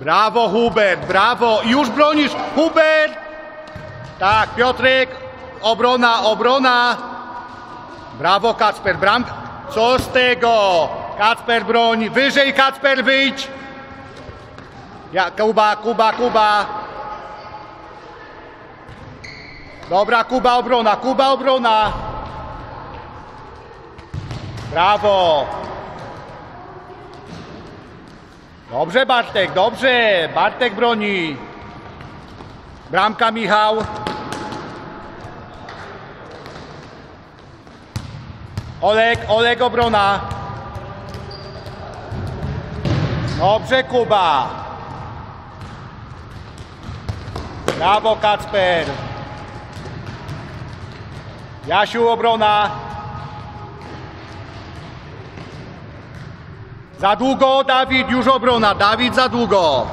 Brawo Hubert, brawo. Już bronisz. Hubert! Tak, Piotrek. Obrona, obrona. Brawo Kacper, bram. Co z tego? Kacper broni. Wyżej Kacper wyjdź. Ja, Kuba, Kuba, Kuba. Dobra, Kuba obrona, Kuba obrona. Brawo. Dobrze Bartek, dobrze. Bartek broni. Bramka Michał. Olek, Olek obrona. Dobrze Kuba. Brawo Kacper. Jasiu obrona. Za długo Dawid, już obrona. Dawid za długo.